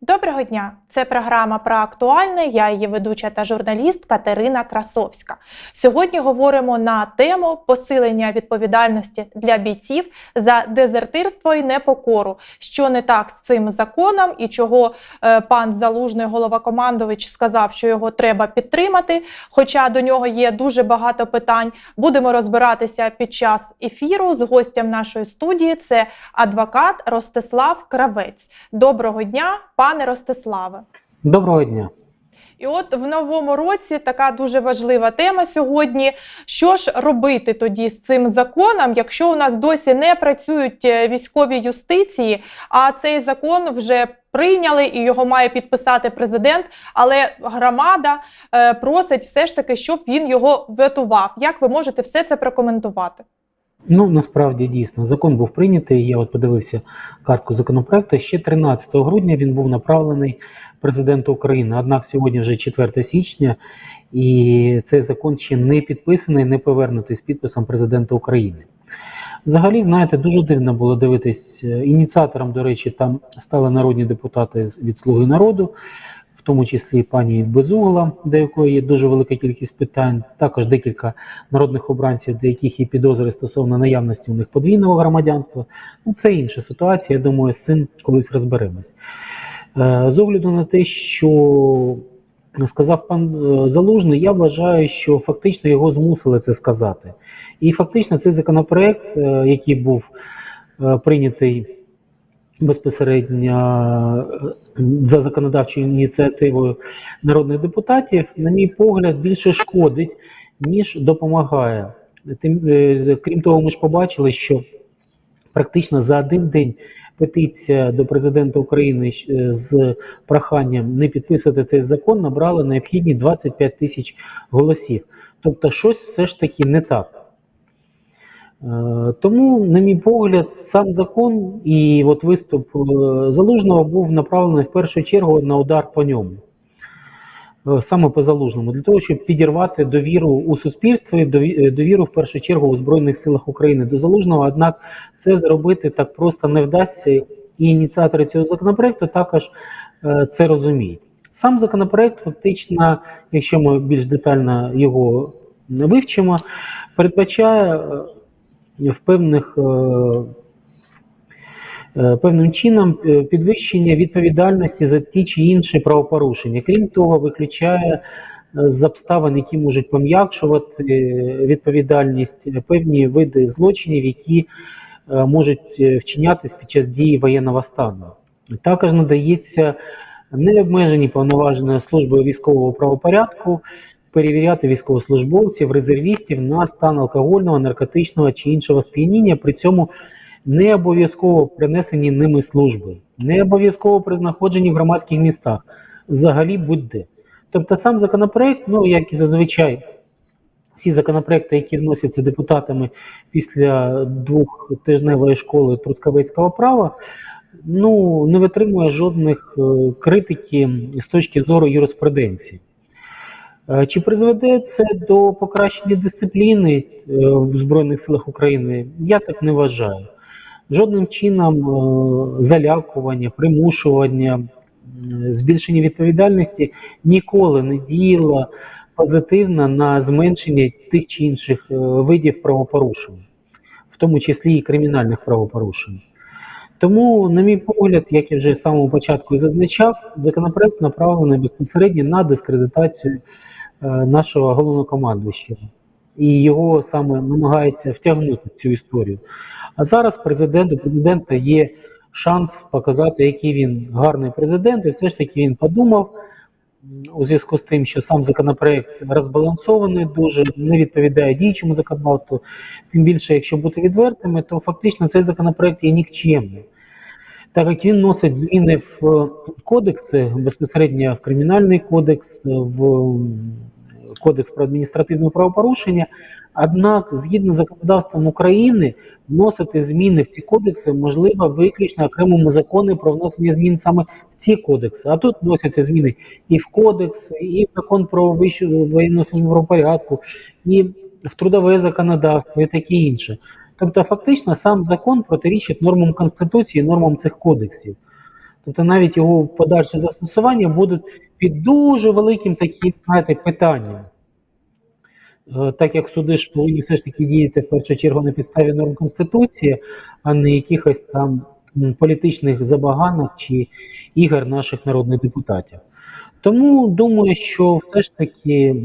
Доброго дня! Це програма про актуальне. Я її ведуча та журналіст Катерина Красовська. Сьогодні говоримо на тему посилення відповідальності для бійців за дезертирство і непокору. Що не так з цим законом і чого е, пан Залужний головакомандович сказав, що його треба підтримати. Хоча до нього є дуже багато питань. Будемо розбиратися під час ефіру з гостем нашої студії. Це адвокат Ростислав Кравець. Доброго дня, пане Ростиславе. Доброго дня. І от в новому році така дуже важлива тема сьогодні. Що ж робити тоді з цим законом, якщо у нас досі не працюють е, військові юстиції, а цей закон вже прийняли і його має підписати президент, але громада е, просить все ж таки, щоб він його ветував. Як ви можете все це прокоментувати? Ну насправді дійсно закон був прийнятий. Я от подивився картку законопроекту. Ще 13 грудня він був направлений президенту України. Однак сьогодні вже 4 січня, і цей закон ще не підписаний, не повернутий з підписом президента України. Взагалі, знаєте, дуже дивно було дивитись. е, Ініціатором, до речі, там стали народні депутати від Слуги народу, тому числі пані Безугла, до якої є дуже велика кількість питань. Також декілька народних обранців, до яких є підозри стосовно наявності у них подвійного громадянства. Ну, це інша ситуація. Я думаю, з цим колись розберемось. Е, З огляду на те, що сказав пан е, Залужний, я вважаю, що фактично його змусили це сказати. І фактично цей законопроект, е, який був прийнятий безпосередньо е, за законодавчою ініціативою народних депутатів, на мій погляд, більше шкодить, ніж допомагає. Тим, е, крім того, ми ж побачили, що практично за один день петиція до президента України е, з проханням не підписувати цей закон набрала необхідні 25 тисяч голосів. Тобто, щось все ж таки не так. Е, Тому, на мій погляд, сам закон і от виступ е, залужного був направлений в першу чергу на удар по ньому. Е, Саме по залужному, для того, щоб підірвати довіру у суспільстві, дові- довіру в першу чергу у Збройних силах України до залужного. Однак це зробити так просто не вдасться, і ініціатори цього законопроекту також це розуміють. Сам законопроект, фактично, якщо ми більш детально його вивчимо, передбачає в певних. е, е, Певним чином е, підвищення відповідальності за ті чи інші правопорушення. Крім того, виключає е, з обставин, які можуть пом'якшувати е, відповідальність е, певні види злочинів, які е, можуть е, вчинятись під час дії воєнного стану. Також надається необмежені повноваження служби військового правопорядку перевіряти військовослужбовців, резервістів на стан алкогольного, наркотичного чи іншого сп'яніння. При цьому не обов'язково принесені ними служби, не обов'язково при знаходженні в громадських містах, взагалі будь-де. Тобто сам законопроект, ну як і зазвичай, всі законопроекти, які вносяться депутатами після двохтижневої школи трускавецького права, ну не витримує жодних е, критики з точки зору юриспруденції. Е, Чи призведе це до покращення дисципліни е, в Збройних силах України? Я так не вважаю. Жодним чином е, залякування, примушування, збільшення відповідальності ніколи не діяло позитивно на зменшення тих чи інших видів правопорушень, в тому числі і кримінальних правопорушень. Тому, на мій погляд, як я вже з самого початку і зазначав, законопроект направлений безпосередньо на дискредитацію нашого головнокомандуючого. І його саме намагається втягнути в цю історію. А зараз президент, у президента є шанс показати, який він гарний президент, і все ж таки він подумав у зв'язку з тим, що сам законопроект розбалансований, дуже не відповідає діючому законодавству. Тим більше, якщо бути відвертими, то фактично цей законопроект є нікчемний. Так як він носить зміни в е, кодекси, безпосередньо в Кримінальний кодекс, в Кодекс про адміністративне правопорушення. Однак, згідно з законодавством України, вносити зміни в ці кодекси можливо виключно окремому закону про внесення змін саме в ці кодекси. А тут вносяться зміни і в кодекс, і в закон про вищу воєнну службу правопорядку, і в трудове законодавство, і таке інше. Тобто, фактично, сам закон протирічить нормам Конституції, нормам цих кодексів. Тобто навіть його подальше застосування будуть під дуже великим таким, знаєте, питанням. Е, Так як суди ж повинні все ж таки діяти в першу чергу на підставі норм Конституції, а не якихось там політичних забаганок чи ігор наших народних депутатів. Тому думаю, що все ж таки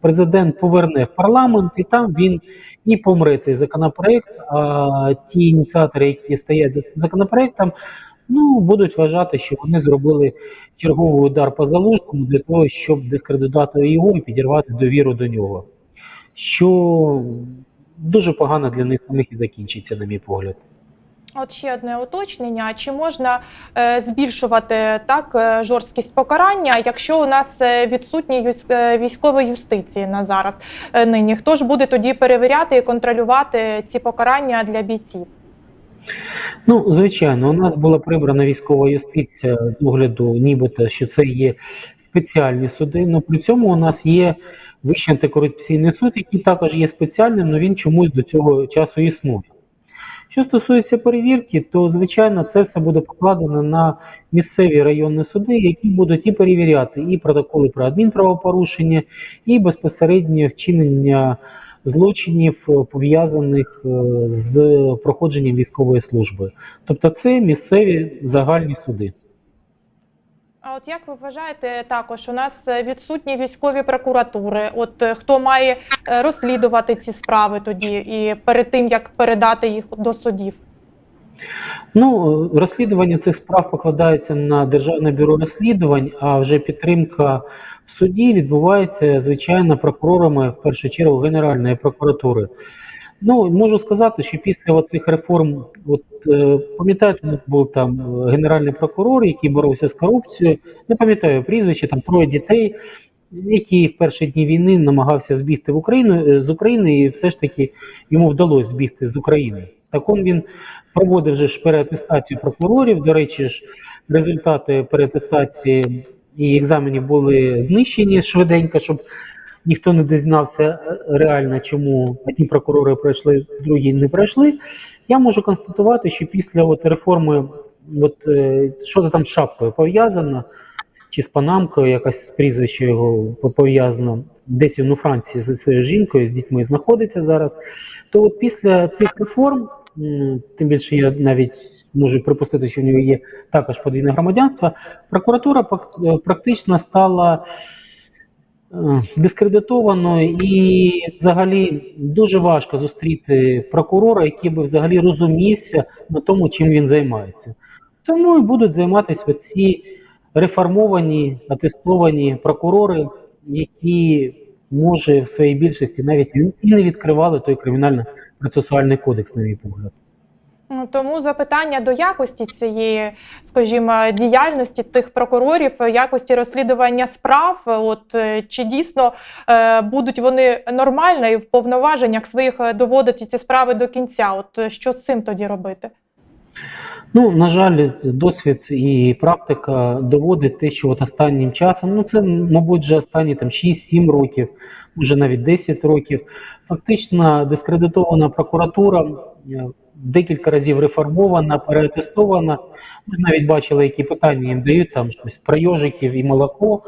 президент поверне в парламент, і там він і помре цей законопроект. А ті ініціатори, які стоять за законопроектом, ну будуть вважати, що вони зробили черговий удар по залужному для того, щоб дискредитувати його і підірвати довіру до нього. Що дуже погано для них самих і закінчиться, на мій погляд. От ще одне уточнення: чи можна е, збільшувати так е, жорсткість покарання, якщо у нас е, відсутні юс- е, військової юстиції на зараз е, нині? Хто ж буде тоді перевіряти і контролювати ці покарання для бійців? Ну, звичайно, у нас була прибрана військова юстиція з огляду, нібито, що це є спеціальні суди. Ну при цьому у нас є Вищий антикорупційний суд, який також є спеціальним, але він чомусь до цього часу існує. Що стосується перевірки, то звичайно це все буде покладено на місцеві районні суди, які будуть і перевіряти і протоколи про адмінправопорушення, і безпосереднє вчинення злочинів, е, пов'язаних е, з проходженням військової служби. Тобто це місцеві загальні суди. А от як ви вважаєте, також у нас е, відсутні військові прокуратури? От хто має розслідувати ці справи тоді і перед тим як передати їх до судів? Ну, розслідування цих справ покладається на Державне бюро розслідувань, а вже підтримка в суді відбувається, звичайно, прокурорами, в першу чергу, Генеральної прокуратури. Ну, можу сказати, що після оцих реформ, от е, пам'ятаєте, у нас був там е, генеральний прокурор, який боровся з корупцією, не пам'ятаю прізвище, там троє дітей, який в перші дні війни намагався збігти в Україну е, з України, і все ж таки йому вдалося збігти з України. Так он він проводив вже ж переатестацію прокурорів. До речі, ж результати переатестації і екзаменів були знищені швиденько, щоб ніхто не дізнався е, реально, чому одні прокурори пройшли, другі не пройшли. Я можу констатувати, що після от реформи, от е, що там з шапкою пов'язано, чи з панамкою, якась прізвище його пов'язано, десь він у Франції зі своєю жінкою, з дітьми знаходиться зараз. То от після цих реформ, тим більше я навіть можу припустити, що в нього є також подвійне громадянство, прокуратура е, практично стала е, дискредитованою і взагалі дуже важко зустріти прокурора, який би взагалі розумівся на тому, чим він займається. Тому і будуть займатися оці реформовані, атестовані прокурори, які може в своїй більшості навіть і не відкривали той кримінально-процесуальний кодекс, на мій погляд. Ну, Тому запитання до якості цієї, скажімо, діяльності тих прокурорів, е, якості розслідування справ, е, от е, чи дійсно е, будуть вони нормально і в повноваженнях своїх доводити ці справи до кінця? От що з цим тоді робити? Ну, на жаль, досвід і практика доводить те, що от останнім часом, ну це, мабуть, вже останні там 6-7 років, може навіть 10 років, фактично дискредитована прокуратура, е, декілька разів реформована, переатестована. Ми навіть бачили, які питання їм дають там щось про йожиків і молоко,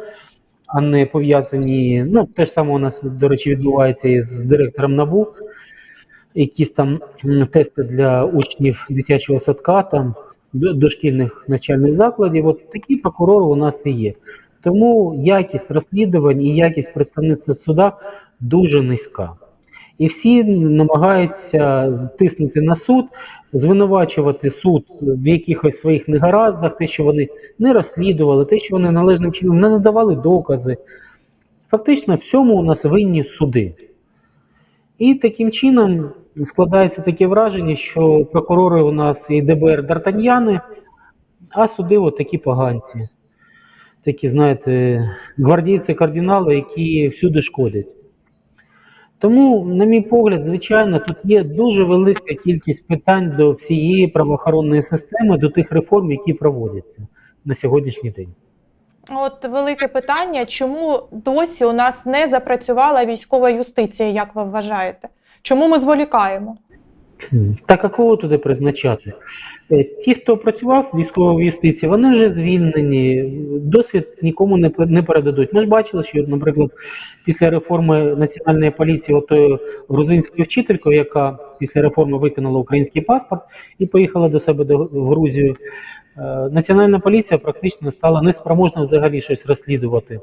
а не пов'язані. Ну, те ж саме у нас, до речі, відбувається і з директором НАБУ якісь там тести для учнів дитячого садка, там дошкільних навчальних закладів. От такі прокурори у нас і є. Тому якість розслідувань і якість представництва в судах дуже низька. І всі намагаються тиснути на суд, звинувачувати суд в якихось своїх негараздах, те, що вони не розслідували, те, що вони належним чином не надавали докази. Фактично, всьому у нас винні суди. І таким чином складається таке враження, що прокурори у нас і ДБР Д'Артаньяни, а суди от такі поганці. Такі, знаєте, гвардійці кардинали, які всюди шкодять. Тому, на мій погляд, звичайно, тут є дуже велика кількість питань до всієї правоохоронної системи, до тих реформ, які проводяться на сьогоднішній день. От велике питання, чому досі у нас не запрацювала військова юстиція, як ви вважаєте? Чому ми зволікаємо? Так а кого туди призначати? Е, Ті, хто працював в військовій юстиції, вони вже звільнені, досвід нікому не, не передадуть. Ми ж бачили, що, наприклад, після реформи національної поліції, отою грузинською вчителькою, яка після реформи виконала український паспорт і поїхала до себе до, в Грузію, е, національна поліція практично стала неспроможна взагалі щось розслідувати.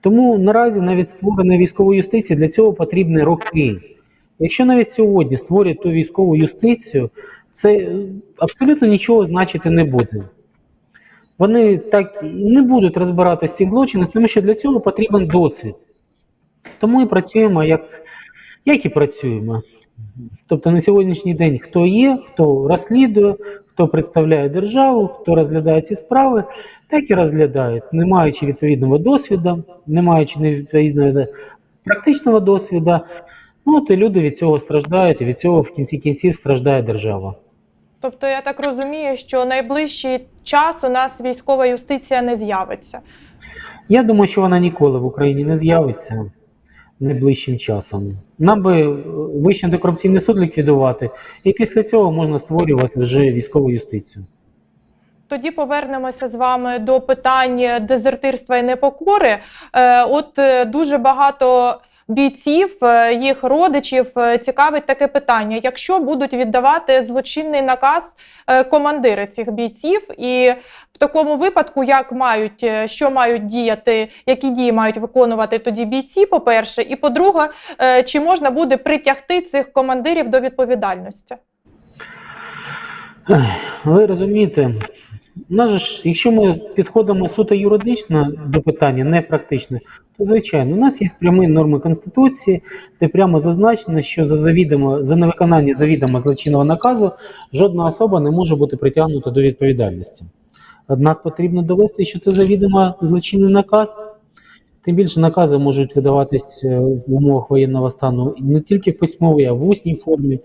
Тому наразі навіть створення військової юстиції для цього потрібні роки. Якщо навіть сьогодні створять ту військову юстицію, це е, абсолютно нічого значити не буде. Вони так не будуть розбиратися в цих злочинах, тому що для цього потрібен досвід. Тому і працюємо, як, як і працюємо. Тобто на сьогоднішній день хто є, хто розслідує, хто представляє державу, хто розглядає ці справи, так і розглядають, не маючи відповідного досвіду, не маючи відповідного практичного досвіду. Ну, от і люди від цього страждають, і від цього в кінці кінців страждає держава. Тобто я так розумію, що найближчий час у нас військова юстиція не з'явиться. Я думаю, що вона ніколи в Україні не з'явиться найближчим часом. Нам би е, Вищий антикорупційний суд ліквідувати, і після цього можна створювати вже військову юстицію. Тоді повернемося з вами до питань дезертирства і непокори. Е, От е, дуже багато бійців, е, їх родичів е, цікавить таке питання: якщо будуть віддавати злочинний наказ е, командири цих бійців, і в такому випадку, як мають що мають діяти, які дії мають виконувати тоді бійці, по-перше, і по-друге, чи можна буде притягти цих командирів до відповідальності? Ви розумієте, нас ж, якщо ми підходимо суто юридично до питання, не практично, то звичайно, у нас є прямі норми Конституції, де прямо зазначено, що за завідомо за невиконання завідомо злочинного наказу жодна особа не може бути притягнута до відповідальності. Однак потрібно довести, що це завідомо злочинний наказ. Тим більше накази можуть видаватись е, в умовах воєнного стану не тільки в письмовій, а в усній формі.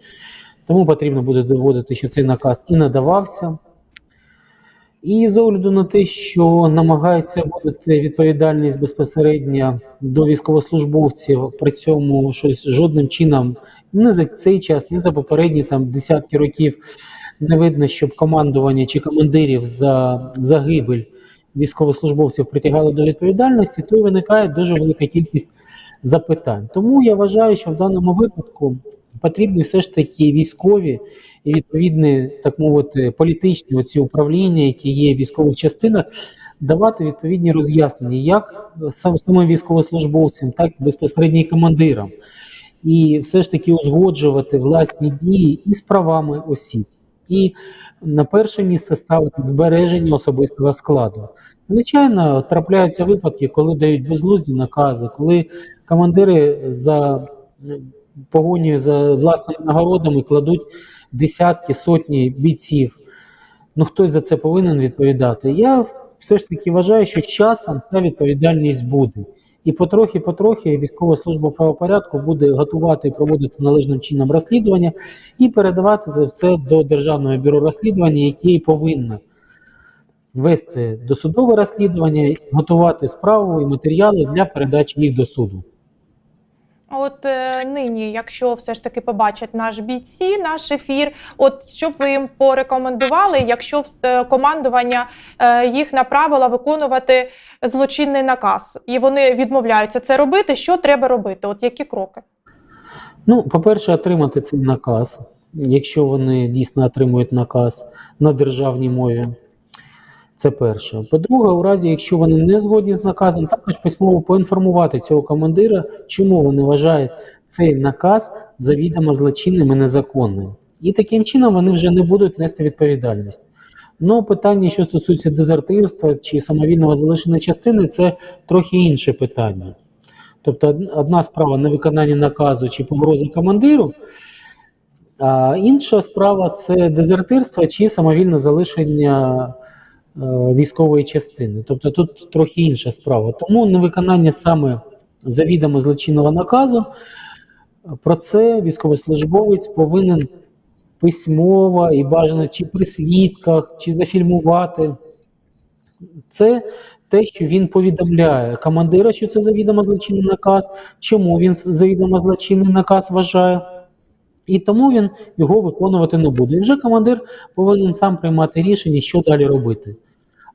Тому потрібно буде доводити, що цей наказ і надавався. І з огляду на те, що намагаються вводити відповідальність безпосередньо до військовослужбовців, при цьому щось жодним чином не за цей час, не за попередні там десятки років не видно, щоб командування чи командирів за загибель військовослужбовців притягали до відповідальності, то виникає дуже велика кількість запитань. Тому я вважаю, що в даному випадку потрібні все ж таки військові і відповідні, так мовити, політичні оці управління, які є в військових частинах, давати відповідні роз'яснення як сам самим військовослужбовцям, так і безпосередньо командирам, і все ж таки узгоджувати власні дії і з правами осіб. І на перше місце ставити збереження особистого складу. Звичайно, трапляються випадки, коли дають безглузді накази, коли командири за погонію за власними нагородами кладуть десятки, сотні бійців. Ну хтось за це повинен відповідати. Я все ж таки вважаю, що часом ця відповідальність буде. І потрохи-потрохи військова служба правопорядку буде готувати і проводити належним чином розслідування і передавати це все до Державного бюро розслідування, яке повинно вести досудове розслідування, готувати справу і матеріали для передачі їх до суду. От е, нині, якщо все ж таки побачать наш бійці, наш ефір, от що б ви їм порекомендували, якщо е, командування е, їх направило виконувати злочинний наказ, і вони відмовляються це робити, що треба робити? От які кроки? Ну, по-перше, отримати цей наказ, якщо вони дійсно отримують наказ на державній мові. Це перше. По-друге, у разі, якщо вони не згодні з наказом, також письмово поінформувати цього командира, чому вони вважають цей наказ завідомо злочинним і незаконним. І таким чином вони вже не будуть нести відповідальність. Ну, питання, що стосується дезертирства чи самовільного залишення частини, це трохи інше питання. Тобто, одна справа невиконання наказу чи погроза командиру, а інша справа це дезертирство чи самовільне залишення військової частини. Тобто тут трохи інша справа. Тому невиконання саме завідомо злочинного наказу, про це військовослужбовець повинен письмово і бажано чи при свідках, чи зафільмувати. Це те, що він повідомляє командира, що це завідомо злочинний наказ, чому він завідомо злочинний наказ вважає. І тому він його виконувати не буде. І вже командир повинен сам приймати рішення, що далі робити.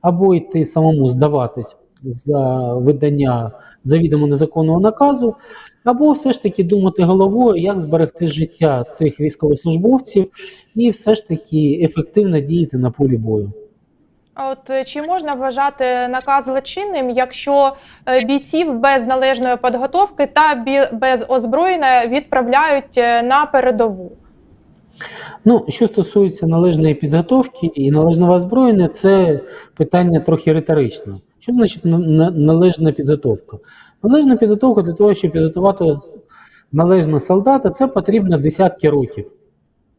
Або йти самому здаватись за видання завідомо незаконного наказу, або все ж таки думати головою, як зберегти життя цих військовослужбовців і все ж таки ефективно діяти на полі бою. От е, чи можна вважати наказ злочинним, якщо е, бійців без належної підготовки та без озброєння відправляють е, на передову? Ну, що стосується належної підготовки і належного озброєння, це питання трохи риторичне. Що значить на- на- належна підготовка? Належна підготовка для того, щоб підготувати належного солдата, це потрібно десятки років.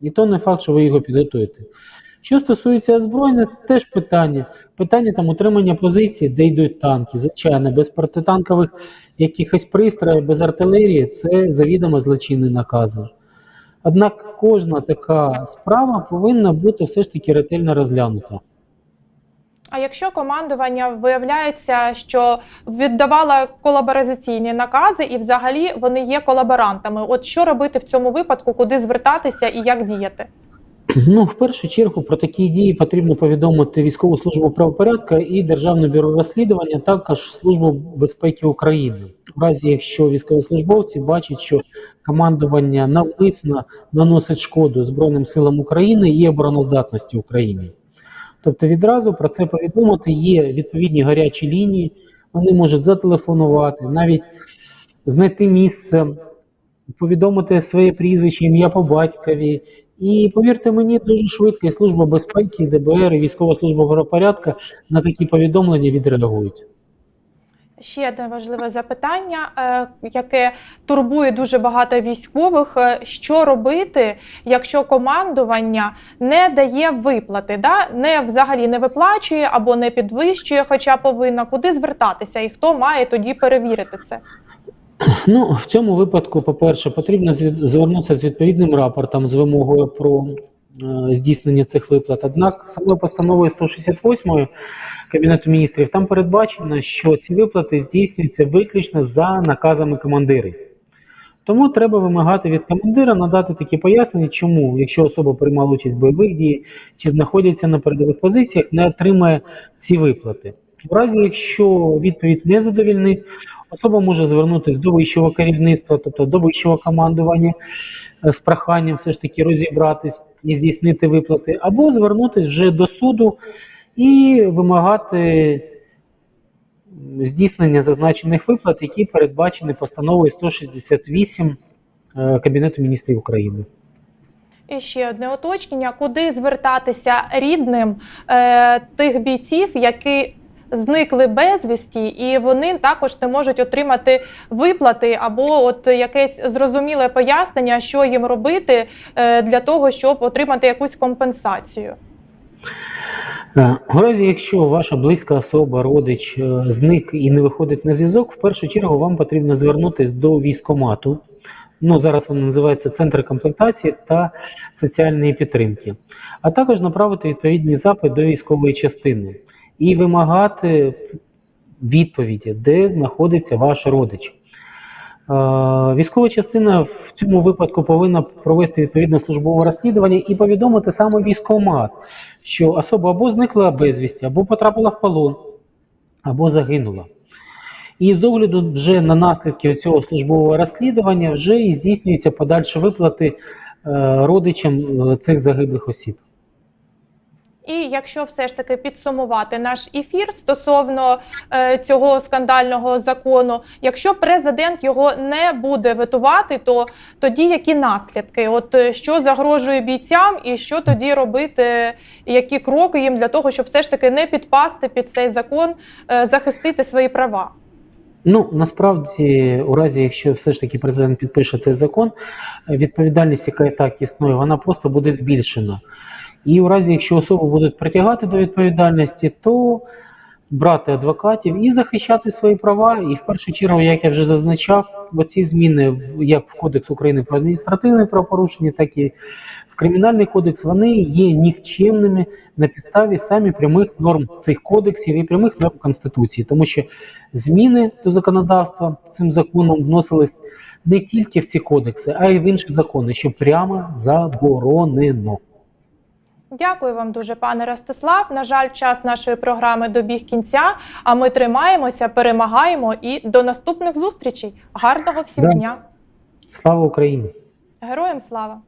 І то не факт, що ви його підготуєте. Що стосується озброєння, це теж питання. Питання там утримання позицій, де йдуть танки. Звичайно, без протитанкових якихось пристроїв, без артилерії це завідомо злочинні накази. Однак кожна така справа повинна бути все ж таки ретельно розглянута. А якщо командування виявляється, що віддавало колабораційні накази, і взагалі вони є колаборантами, от що робити в цьому випадку, куди звертатися і як діяти? Ну, в першу чергу про такі дії потрібно повідомити військову службу правопорядку і Державне бюро розслідування, також Службу безпеки України. В разі, якщо військовослужбовці бачать, що командування навмисно наносить шкоду Збройним силам України і обороноздатності України. Тобто відразу про це повідомити є відповідні гарячі лінії, вони можуть зателефонувати, навіть знайти місце, повідомити своє прізвище, ім'я по батькові. І повірте мені, дуже швидко і Служба безпеки, і ДБР, і Військова служба правопорядку на такі повідомлення відреагують. Ще одне важливе запитання, е, яке турбує дуже багато військових: Е, що робити, якщо командування не дає виплати, да? не взагалі не виплачує або не підвищує, хоча повинна, куди звертатися, і хто має тоді перевірити це? Ну, в цьому випадку, по-перше, потрібно звернутися з відповідним рапортом з вимогою про е, здійснення цих виплат. Однак самою постановою 168 Кабінету міністрів там передбачено, що ці виплати здійснюються виключно за наказами командирів. Тому треба вимагати від командира надати такі пояснення, чому, якщо особа приймала участь в бойових діях чи знаходиться на передових позиціях, не отримає ці виплати. В разі, якщо відповідь не задовільнить, особа може звернутися до вищого керівництва, тобто до вищого командування е, з проханням все ж таки розібратись і здійснити виплати, або звернутися вже до суду і вимагати здійснення зазначених виплат, які передбачені постановою 168 е, Кабінету міністрів України. І ще одне уточнення: куди звертатися рідним е, тих бійців, які зникли безвісті, і вони також не можуть отримати виплати або от якесь зрозуміле пояснення, що їм робити е, для того, щоб отримати якусь компенсацію. Е, У разі, якщо ваша близька особа, родич е, зник і не виходить на зв'язок, в першу чергу вам потрібно звернутися до військкомату. Ну, зараз воно називається Центр комплектації та соціальної підтримки, а також направити відповідні запити до військової частини і вимагати відповіді, де знаходиться ваш родич. Е, Військова частина в цьому випадку повинна провести відповідне службове розслідування і повідомити саме військкомат, що особа або зникла безвісті, або потрапила в полон, або загинула. І з огляду вже на наслідки цього службового розслідування вже і здійснюються подальші виплати е, родичам е, цих загиблих осіб. І якщо все ж таки підсумувати наш ефір стосовно е, цього скандального закону, якщо президент його не буде ветувати, то тоді які наслідки? От е, що загрожує бійцям, і що тоді робити, які кроки їм для того, щоб все ж таки не підпасти під цей закон, е, захистити свої права? Ну насправді, у разі, якщо все ж таки президент підпише цей закон, е, відповідальність, яка і так існує, вона просто буде збільшена. І у разі, якщо особу будуть притягати до відповідальності, то брати адвокатів і захищати свої права. І в першу чергу, як я вже зазначав, оці зміни в- як в Кодекс України про адміністративне правопорушення, так і в Кримінальний кодекс, вони є нікчемними на підставі самі прямих норм цих кодексів і прямих норм Конституції, тому що зміни до законодавства цим законом вносились не тільки в ці кодекси, а й в інші закони, що прямо заборонено. Дякую вам дуже, пане Ростислав. На жаль, час нашої програми добіг кінця. А ми тримаємося, перемагаємо і до наступних зустрічей. Гарного всім Да. дня! Слава Україні! Героям слава!